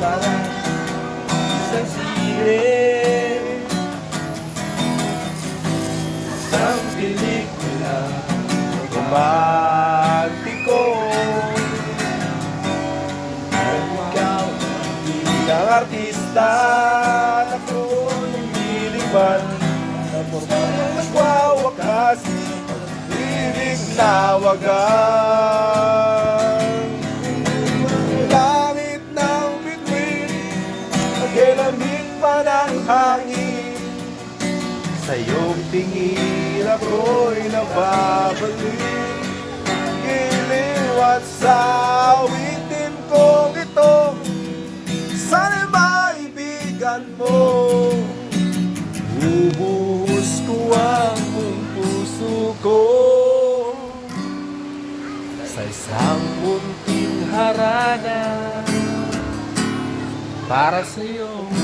para sa silid. Isang pelikula romantiko ikaw bilang artista na ako'y nililiban Na formayang nagwawakas Ibig na wagan hangin Sa iyong tingin ako'y nababalik. Giliw at sa awitin kong ito Sana'y maibigan mo. Ubuhos ko ang puso ko. Sa isang munting harana Para sa'yo